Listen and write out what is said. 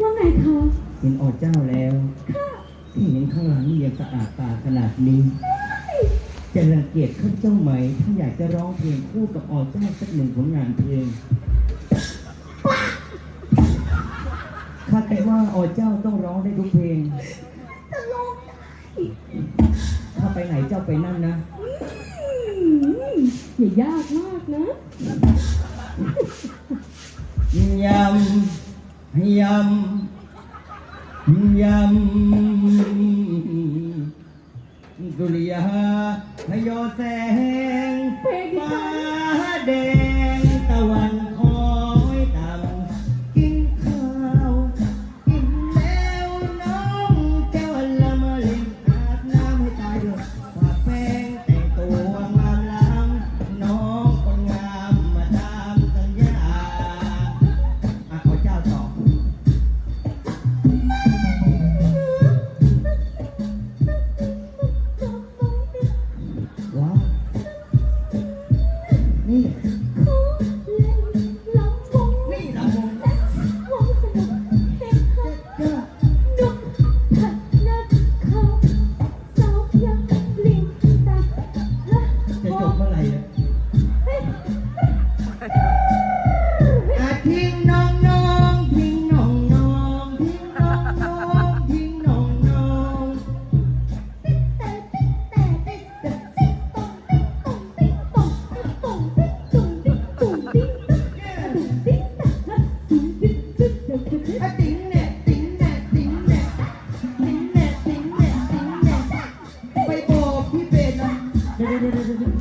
ว่าไงคะเห็นอเจ้าแล้วที่เห็นข้างหลังยังสะอาดตาขนาดนี้ จะรังเกียจข้าเจ้าไหม ถ้าอยากจะร้องเพลงคู่กับอเจ้าสักหนึ่งผลงานเพลงข้าแต่ว่าอเจ้าต้องร้องได้ทุกเพลง จะลงได้ถ้าไปไหนเจ้าไปนั่นนะ อืมอย่ายากมากนะ ยำ ยำยำดุริยาทยอแสงเพลงที่ Oh, no, no, no, no.